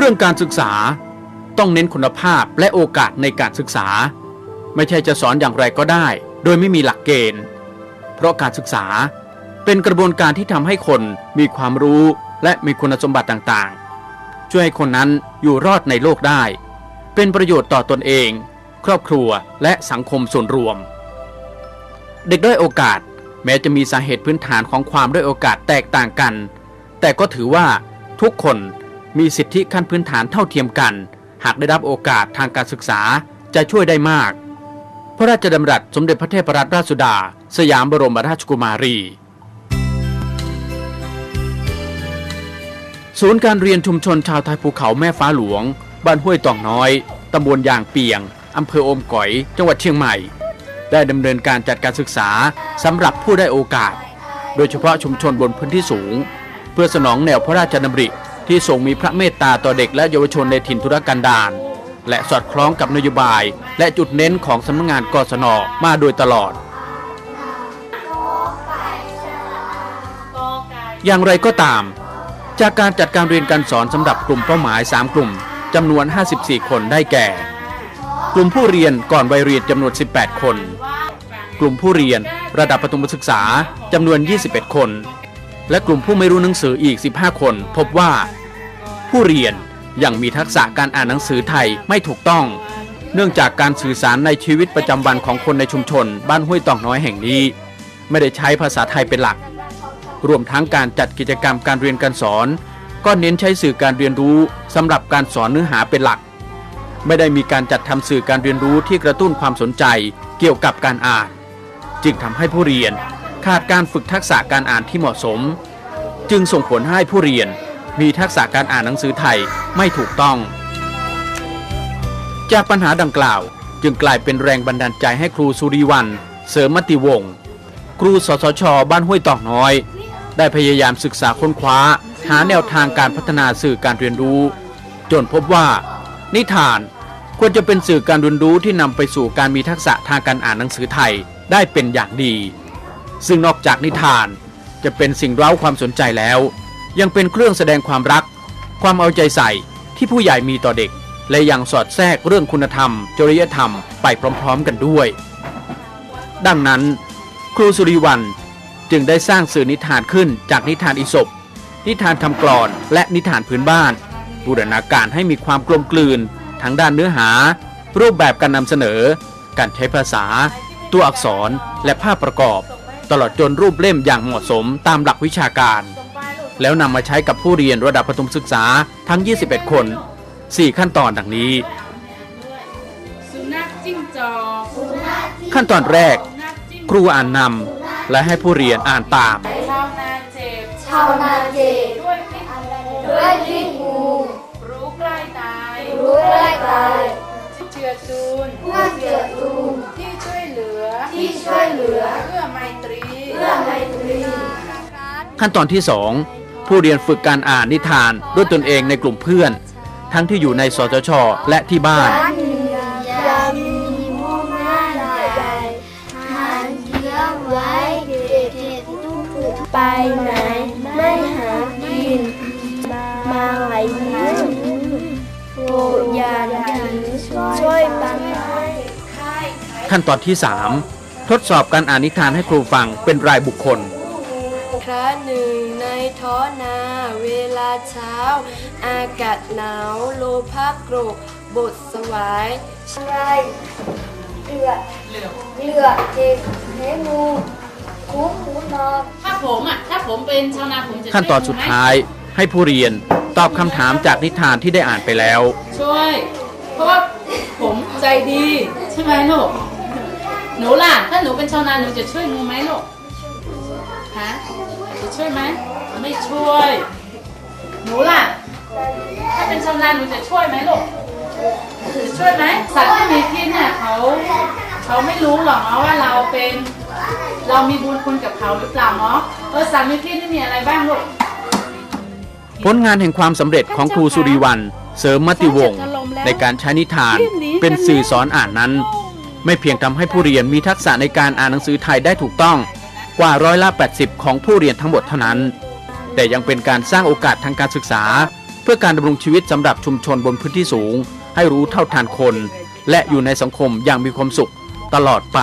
เรื่องการศึกษาต้องเน้นคุณภาพและโอกาสในการศึกษา ไม่ใช่จะสอนอย่างไรก็ได้ โดยไม่มีหลักเกณฑ์ เพราะการศึกษาเป็นกระบวนการที่ทำให้คนมีความรู้และมีคุณสมบัติต่างๆ ช่วยให้คนนั้นอยู่รอดในโลกได้ เป็นประโยชน์ต่อตนเอง ครอบครัวและสังคมส่วนรวม เด็กด้อยโอกาสแม้จะมีสาเหตุพื้นฐานของความด้อยโอกาสแตกต่างกัน แต่ก็ถือว่าทุกคน มีสิทธิขั้นพื้นฐานเท่าเทียมกัน หากได้รับโอกาสทางการศึกษาจะช่วยได้มาก พระราชดำรัสสมเด็จพระเทพรัตนราชสุดา สยามบรมราชกุมารี ศูนย์การเรียนชุมชนชาวไทยภูเขาแม่ฟ้าหลวง บ้านห้วยตองน้อยตำบลยางเปียงอำเภออมก๋อย จังหวัดเชียงใหม่ ได้ดำเนินการจัดการศึกษาสำหรับผู้ได้โอกาส โดยเฉพาะชุมชนบนพื้นที่สูง เพื่อสนองแนวพระราชดำริ ที่ทรงมีพระเมตตาต่อเด็กและเยาวชนในถิ่นธุรกันดารและสอดคล้องกับนโยบาย และจุดเน้นของสำนักงานกศนมาโดยตลอด อย่างไรก็ตาม จากการจัดการเรียนการสอนสำหรับกลุ่มเป้าหมาย 3 กลุ่มจำนวน 54 คนได้แก่ กลุ่มผู้เรียนก่อนวัยเรียนจำนวน 18 คน กลุ่มผู้เรียนระดับประถมศึกษาจำนวน 21 คน และกลุ่มผู้ไม่รู้หนังสืออีก 15 คน พบว่า ผู้เรียนยังมีทักษะการอ่านหนังสือไทยไม่ถูกต้อง เนื่องจากการสื่อสารในชีวิตประจำวันของคนในชุมชน บ้านห้วยตองน้อยแห่งนี้ ไม่ได้ใช้ภาษาไทยเป็นหลัก รวมทั้งการจัดกิจกรรมการเรียนการสอน ก็เน้นใช้สื่อการเรียนรู้สำหรับการสอนเนื้อหาเป็นหลัก ไม่ได้มีการจัดทำสื่อการเรียนรู้ที่กระตุ้นความสนใจเกี่ยวกับการอ่าน จึงทำให้ผู้เรียนขาดการฝึกทักษะการอ่านที่เหมาะสม จึงส่งผลให้ผู้เรียน มีทักษะการอ่านหนังสือไทยไม่ถูกต้อง จากปัญหาดังกล่าวจึงกลายเป็นแรงบันดาลใจให้ครูสุริวัน เสริมมติวงศ์ครูสสช บ้านห้วยตอกน้อย ได้พยายามศึกษาค้นคว้า หาแนวทางการพัฒนาสื่อการเรียนรู้ จนพบว่า นิทานควรจะเป็นสื่อการเรียนรู้ที่นำไปสู่การมีทักษะทางการอ่านหนังสือไทยได้เป็นอย่างดี ซึ่งนอกจากนิทานจะเป็นสิ่งเร้าความสนใจแล้ว ยังเป็นเครื่องแสดงความรัก ความเอาใจใส่ที่ผู้ใหญ่มีต่อเด็ก และยังสอดแทรกเรื่องคุณธรรม จริยธรรมไปพร้อม ๆ กันด้วย ดังนั้น ครูสุริวันจึงได้สร้างสื่อนิทานขึ้นจากนิทานอิศบนิทานคำกลอนและนิทานพื้นบ้าน บูรณาการให้มีความกลมกลืนทั้งด้านเนื้อหา รูปแบบการนำเสนอ การใช้ภาษา ตัวอักษรและภาพประกอบ ตลอดจนรูปเล่มอย่างเหมาะสมตามหลักวิชาการ แล้วนำมาใช้กับผู้เรียนระดับประถมศึกษาทั้ง 21 คน 4 ขั้นตอนดังนี้ สุนัขจิ้งจอกขั้นตอนแรกสุนัขจิ้งครูอ่านนำและให้ผู้เรียนอ่านตาม ชาวนาเจ็บชาวนาเจ็บด้วยพิษด้วยพิษงูรู้ใกล้ตายรู้ใกล้ตายเจือจูนเพื่อเจือจูงที่ช่วยเหลือที่ช่วยเหลือเพื่อไมตรีเพื่อไมตรี ขั้นตอนที่ 2 ผู้เรียนฝึกการอ่านนิทานด้วยตนเองในกลุ่มเพื่อน ทั้งที่อยู่ในสจชและที่บ้านร้านหนึ่งยามีมุ่งหน้าใหญ่หานเลี้ยงไว้เด็กๆทุกทุกไปไหนไม่หากินมาไหลเลี้ยงโปรดอย่าอย่าช่วยปันให้ขั้นตอนที่ 3 ทดสอบการอ่านนิทานให้ครูฟังเป็นรายบุคคล ครั้งหนึ่งในท้อนาเวลาเช้า อากาศหนาวโลภะโกรกบทสวายไรเลือดเลือดเด็กเนื้องูคุ้มหมูนอนถ้าผมอะถ้าผมเป็นชาวนาผมจะขั้นตอนสุดท้ายให้ผู้เรียนตอบคำถามจากนิทานที่ได้อ่านไปแล้ว ช่วย เพราะว่าผมใจดี ใช่ไหมลูกหนูล่ะ ถ้าหนูเป็นชาวนาหนูจะช่วยงูไหมลูก ฮะจะช่วยไหมไม่ช่วย หนูล่ะ ถ้าเป็นชาวนาหนูจะช่วยไหมลูกจะช่วยไหมสัตว์ที่มีพิษเนี่ยเขาเขาไม่รู้หรอกเนาะว่าเราเป็น เรามีบุญคุณกับเขาหรือเปล่าเนาะเออสัตว์มีพิษนี่มีอะไรบ้างลูกผลงานแห่งความสำเร็จของครูสุริวัน เสริมมติวงศ์ในการใช้นิทานเป็นสื่อสอนอ่านนั้น ไม่เพียงทำให้ผู้เรียนมีทักษะในการอ่านหนังสือไทยได้ถูกต้อง กว่าร้อยละ 80 ของผู้เรียนทั้งหมดเท่านั้น แต่ยังเป็นการสร้างโอกาสทางการศึกษา เพื่อการดำรงชีวิตสำหรับชุมชนบนพื้นที่สูง ให้รู้เท่าทานคน และอยู่ในสังคมอย่างมีความสุขตลอดไป